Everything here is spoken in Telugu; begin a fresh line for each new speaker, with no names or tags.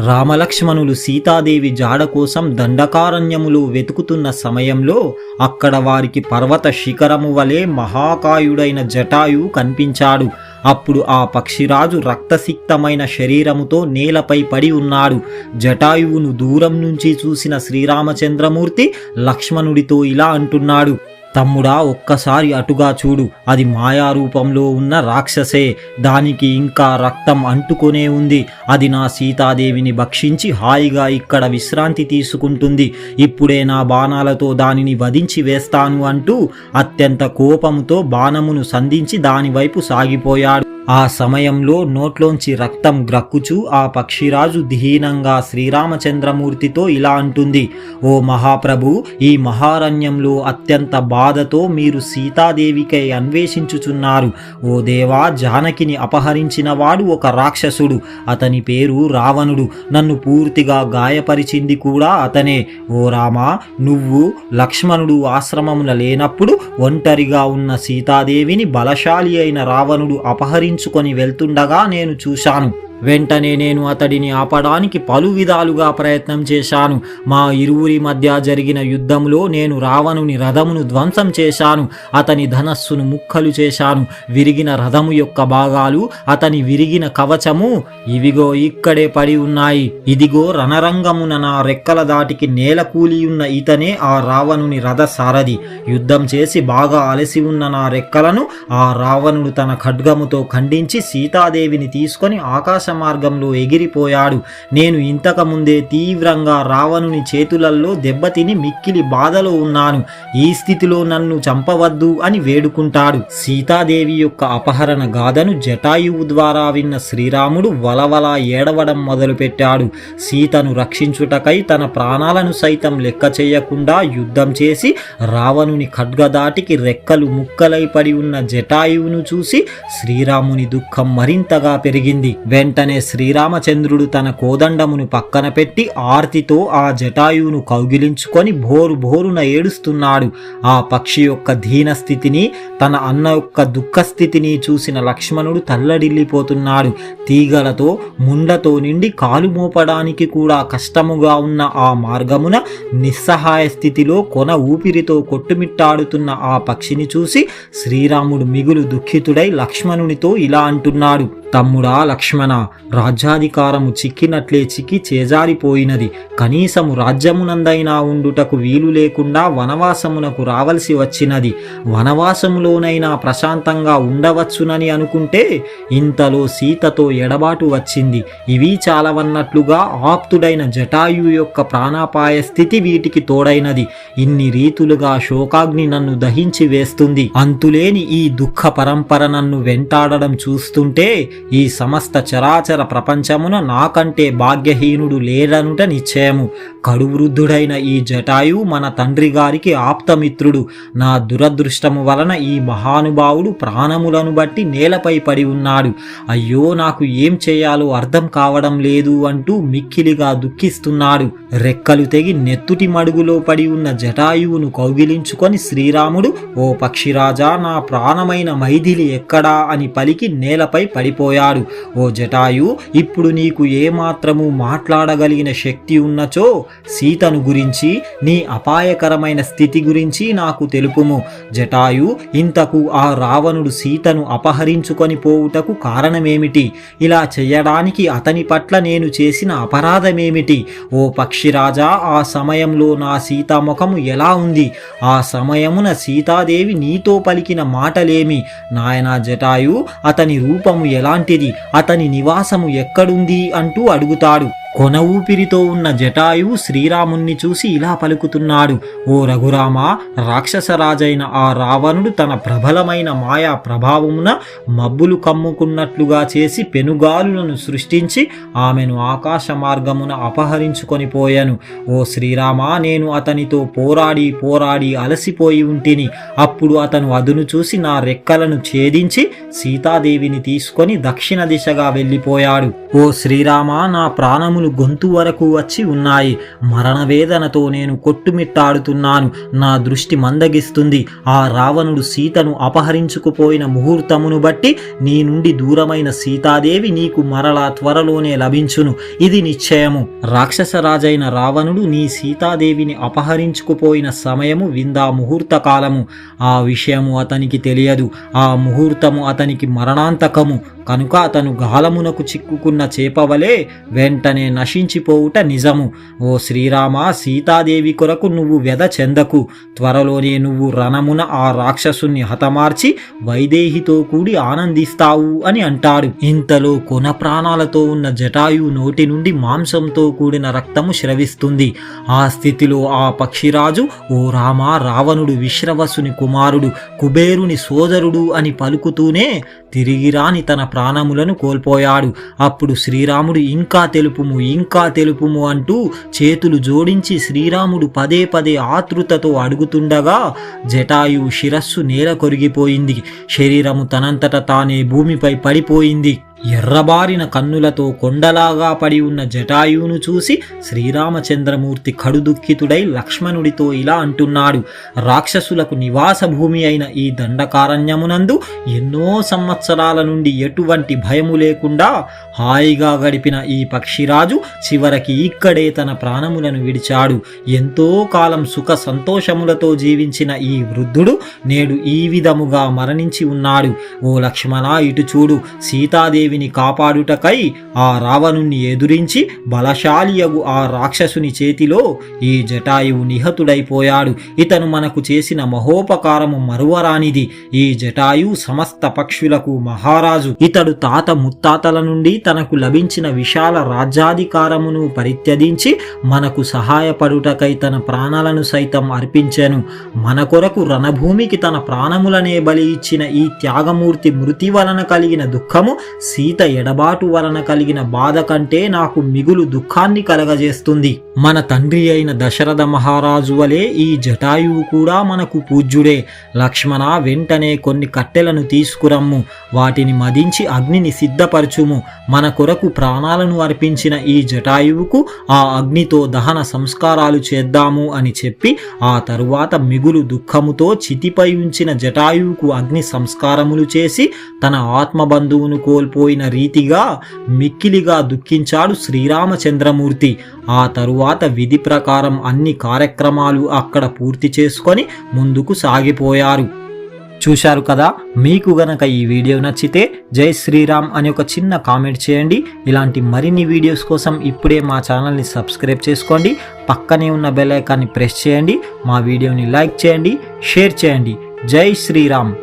రామలక్ష్మణులు సీతాదేవి జాడ కోసం దండకారణ్యములో వెతుకుతున్న సమయంలో అక్కడ వారికి పర్వత శిఖరము వలె మహాకాయుడైన జటాయు కనిపించాడు. అప్పుడు ఆ పక్షిరాజు రక్తసిక్తమైన శరీరముతో నేలపై పడి ఉన్నాడు. జటాయువును దూరం నుంచి చూసిన శ్రీరామచంద్రమూర్తి లక్ష్మణుడితో ఇలా అంటున్నాడు. తమ్ముడా ఒక్కసారి అటుగా చూడు. అది మాయారూపంలో ఉన్న రాక్షసే. దానికి ఇంకా రక్తం అంటుకొనే ఉంది. అది నా సీతాదేవిని భక్షించి హాయిగా ఇక్కడ విశ్రాంతి తీసుకుంటుంది. ఇప్పుడే నా బాణాలతో దానిని వధించి వేస్తాను అంటూ అత్యంత కోపముతో బాణమును సంధించి దానివైపు సాగిపోయాడు. ఆ సమయంలో నోట్లోంచి రక్తం గ్రక్కుచూ ఆ పక్షిరాజు ధీనంగా శ్రీరామచంద్రమూర్తితో ఇలా అంటుంది ఓ మహాప్రభు ఈ మహారణ్యంలో అత్యంత బాధతో మీరు సీతాదేవికై అన్వేషించుచున్నారు. ఓ దేవా జానకిని అపహరించిన వాడు ఒక రాక్షసుడు. అతని పేరు రావణుడు. నన్ను పూర్తిగా గాయపరిచింది కూడా అతనే. ఓ రామా నువ్వు లక్ష్మణుడు ఆశ్రమమున లేనప్పుడు ఒంటరిగా ఉన్న సీతాదేవిని బలశాలి అయిన రావణుడు తప్పించుకొని వెళ్తుండగా నేను చూశాను. వెంటనే నేను అతడిని ఆపడానికి పలు విధాలుగా ప్రయత్నం చేశాను. మా ఇరువురి మధ్య జరిగిన యుద్ధంలో నేను రావణుని రథమును ధ్వంసం చేశాను. అతని ధనస్సును ముక్కలు చేశాను. విరిగిన రథము యొక్క భాగాలు అతని విరిగిన కవచము ఇవిగో ఇక్కడే పడి ఉన్నాయి. ఇదిగో రణరంగమున నా రెక్కల దాటికి నేల కూలి ఉన్న ఇతనే ఆ రావణుని రథ సారథి యుద్ధం చేసి బాగా అలసి ఉన్న నా రెక్కలను ఆ రావణుడు తన ఖడ్గముతో ఖండించి సీతాదేవిని తీసుకొని ఆకాశ మార్గంలో ఎగిరిపోయాడు. నేను ఇంతకుముందే తీవ్రంగా రావణుని చేతులలో దెబ్బతిని మిక్కిలి బాధలో ఉన్నాను. ఈ స్థితిలో నన్ను చంపవద్దు అని వేడుకుంటాడు. సీతాదేవి యొక్క అపహరణ గాథను జటాయువు ద్వారా విన్న శ్రీరాముడు వలవల ఏడవడం మొదలుపెట్టాడు. సీతను రక్షించుటకై తన ప్రాణాలను సైతం లెక్క చేయకుండా యుద్ధం చేసి రావణుని ఖడ్గదాటికి రెక్కలు ముక్కలై పడి ఉన్న జటాయువును చూసి శ్రీరాముని దుఃఖం మరింతగా పెరిగింది. వెంటనే శ్రీరామచంద్రుడు తన కోదండమును పక్కన పెట్టి ఆర్తితో ఆ జటాయువును కౌగిలించుకొని భోరు భోరున ఏడుస్తున్నాడు. ఆ పక్షి యొక్క దీన స్థితిని తన అన్న యొక్క దుఃఖ స్థితిని చూసిన లక్ష్మణుడు తల్లడిల్లిపోతున్నాడు. తీగలతో ముండతో నిండి కాలు మోపడానికి కూడా కష్టముగా ఉన్న ఆ మార్గమున నిస్సహాయ స్థితిలో కొన ఊపిరితో కొట్టుమిట్టాడుతున్న ఆ పక్షిని చూసి శ్రీరాముడు మిగులు దుఃఖితుడై లక్ష్మణునితో ఇలా అంటున్నాడు. తమ్ముడా లక్ష్మణ రాజ్యాధికారము చిక్కినట్లే చిక్కి చేజారిపోయినది. కనీసము రాజ్యమునందైనా ఉండుటకు వీలు లేకుండా వనవాసమునకు రావలసి వచ్చినది. వనవాసములోనైనా ప్రశాంతంగా ఉండవచ్చునని అనుకుంటే ఇంతలో సీతతో ఎడబాటు వచ్చింది. ఇవి చాలవన్నట్లుగా ఆప్తుడైన జటాయు యొక్క ప్రాణాపాయ స్థితి వీటికి తోడైనది. ఇన్ని రీతులుగా శోకాగ్ని నన్ను దహించి వేస్తుంది. అంతులేని ఈ దుఃఖ పరంపర నన్ను వెంటాడడం చూస్తుంటే ఈ సమస్త చరాచర ప్రపంచమున నాకంటే భాగ్యహీనుడు లేడనుట నిశ్చయము. కడువృద్ధుడైన ఈ జటాయు మన తండ్రి గారికి ఆప్తమిత్రుడు. నా దురదృష్టము వలన ఈ మహానుభావుడు ప్రాణములను బట్టి నేలపై పడి ఉన్నాడు. అయ్యో నాకు ఏం చేయాలో అర్థం కావడం లేదు అంటూ మిక్కిలిగా దుఃఖిస్తున్నాడు. రెక్కలు తెగి నెత్తుటి మడుగులో పడి ఉన్న జటాయువును కౌగిలించుకొని శ్రీరాముడు ఓ పక్షిరాజా నా ప్రాణమైన మైథిలి ఎక్కడా అని పలికి నేలపై పడిపోయాడు. ఓ జటాయు ఇప్పుడు నీకు ఏమాత్రము మాట్లాడగలిగిన శక్తి ఉన్నచో సీతను గురించి నీ అపాయకరమైన స్థితి గురించి నాకు తెలుపుము. జటాయు ఇంతకు ఆ రావణుడు సీతను అపహరించుకొని పోవుటకు కారణమేమిటి? ఇలా చేయడానికి అతని పట్ల నేను చేసిన అపరాధమేమిటి? ఓ పక్షి పక్షిరాజా ఆ సమయంలో నా సీతాముఖము ఎలా ఉంది? ఆ సమయమున సీతాదేవి నీతో పలికిన మాటలేమి? నాయనా జటాయు అతని రూపము ఎలాంటిది? అతని నివాసము ఎక్కడుంది? అంటూ అడుగుతాడు. కొన ఊపిరితో ఉన్న జటాయువు శ్రీరాముణ్ణి చూసి ఇలా పలుకుతున్నాడు. ఓ రఘురామ రాక్షసరాజైన ఆ రావణుడు తన ప్రబలమైన మాయా ప్రభావమున మబ్బులు కమ్ముకున్నట్లుగా చేసి పెనుగాలులను సృష్టించి ఆమెను ఆకాశ మార్గమున అపహరించుకొని పోయాను. ఓ శ్రీరామ నేను అతనితో పోరాడి పోరాడి అలసిపోయి ఉంటిని. అప్పుడు అతను అదును చూసి నా రెక్కలను ఛేదించి సీతాదేవిని తీసుకొని దక్షిణ దిశగా వెళ్ళిపోయాడు. ఓ శ్రీరామ నా ప్రాణములు శ్రీరాములు గొంతు వరకు వచ్చి ఉన్నాయి. మరణ వేదనతో నేను కొట్టుమిట్టాడుతున్నాను. నా దృష్టి మందగిస్తుంది. ఆ రావణుడు సీతను అపహరించుకుపోయిన ముహూర్తమును బట్టి నీ నుండి దూరమైన సీతాదేవి నీకు మరలా త్వరలోనే లభించును. ఇది నిశ్చయము. రాక్షసరాజైన రావణుడు నీ సీతాదేవిని అపహరించుకుపోయిన సమయము విందా ముహూర్త కాలము. ఆ విషయము అతనికి తెలియదు. ఆ ముహూర్తము అతనికి మరణాంతకము. కనుక అతను గాలమునకు చిక్కుకున్న చేపవలే వెంటనే నశించిపోవుట నిజము. ఓ శ్రీరామ సీతాదేవి కొరకు నువ్వు వ్యధ చెందకు. త్వరలోనే నువ్వు రణమున ఆ రాక్షసుని హతమార్చి వైదేహితో కూడి ఆనందిస్తావు అని అంటాడు. ఇంతలో కొన ప్రాణాలతో ఉన్న జటాయు నోటి నుండి మాంసంతో కూడిన రక్తము స్రవిస్తుంది. ఆ స్థితిలో ఆ పక్షిరాజు ఓ రామ రావణుడు విశ్రవసుని కుమారుడు కుబేరుని సోదరుడు అని పలుకుతూనే తిరిగిరాని తన ప్రాణములను కోల్పోయాడు. అప్పుడు శ్రీరాముడు ఇంకా తెలుపుము ఇంకా తెలుపుము అంటూ చేతులు జోడించి శ్రీరాముడు పదే పదే ఆతృతతో అడుగుతుండగా జటాయు శిరస్సు నేల కొరిగిపోయింది. శరీరము తనంతట తానే భూమిపై పడిపోయింది. ఎర్రబారిన కన్నులతో కొండలాగా పడి ఉన్న జటాయువును చూసి శ్రీరామచంద్రమూర్తి కడుదుఖితుడై లక్ష్మణుడితో ఇలా అంటున్నాడు. రాక్షసులకు నివాస భూమి అయిన ఈ దండకారణ్యమునందు ఎన్నో సంవత్సరాల నుండి ఎటువంటి భయము లేకుండా హాయిగా గడిపిన ఈ పక్షిరాజు చివరికి ఇక్కడే తన ప్రాణములను విడిచాడు. ఎంతో కాలం సుఖ సంతోషములతో జీవించిన ఈ వృద్ధుడు నేడు ఈ విధముగా మరణించి ఉన్నాడు. ఓ లక్ష్మణ ఇటు చూడు సీతాదేవి దేవిని కాపాడుటకై ఆ రావణుణ్ణి ఎదురించి బలశాలియగు ఆ రాక్షసుని చేతిలో ఈ జటాయువు నిహతుడైపోయాడు. ఇతను మనకు చేసిన మహోపకారము మరువరానిది. ఈ జటాయు సమస్త పక్షులకు మహారాజు. ఇతడు తాత ముత్తాతల నుండి తనకు లభించిన విశాల రాజ్యాధికారమును పరిత్యదించి మనకు సహాయపడుటకై తన ప్రాణాలను సైతం అర్పించెను. మన కొరకు రణభూమికి తన ప్రాణములనే బలి ఇచ్చిన ఈ త్యాగమూర్తి మృతి వలన కలిగిన దుఃఖము సీత ఎడబాటు వలన కలిగిన బాధ కంటే నాకు మిగులు దుఃఖాన్ని కలగజేస్తుంది. మన తండ్రి అయిన దశరథ మహారాజు వలె ఈ జటాయువు కూడా మనకు పూజ్యుడే. లక్ష్మణ వెంటనే కొన్ని కట్టెలను తీసుకురమ్ము. వాటిని మదించి అగ్నిని సిద్ధపరచుము. మన కొరకు ప్రాణాలను అర్పించిన ఈ జటాయువుకు ఆ అగ్నితో దహన సంస్కారాలు చేద్దాము అని చెప్పి ఆ తరువాత మిగులు దుఃఖముతో చితిపై ఉంచిన జటాయువుకు అగ్ని సంస్కారములు చేసి తన ఆత్మబంధువును పోయిన రీతిగా మిక్కిలిగా దుఃఖించాడు శ్రీరామచంద్రమూర్తి. ఆ తరువాత విధి ప్రకారం అన్ని కార్యక్రమాలు అక్కడ పూర్తి చేసుకొని ముందుకు సాగిపోయారు. చూశారు కదా? మీకు గనక ఈ వీడియో నచ్చితే జై శ్రీరామ్ అని ఒక చిన్న కామెంట్ చేయండి. ఇలాంటి మరిన్ని వీడియోస్ కోసం ఇప్పుడే మా ఛానల్ని సబ్స్క్రైబ్ చేసుకోండి. పక్కనే ఉన్న బెల్ ఐకాన్ని ప్రెస్ చేయండి. మా వీడియోని లైక్ చేయండి షేర్ చేయండి. జై శ్రీరామ్.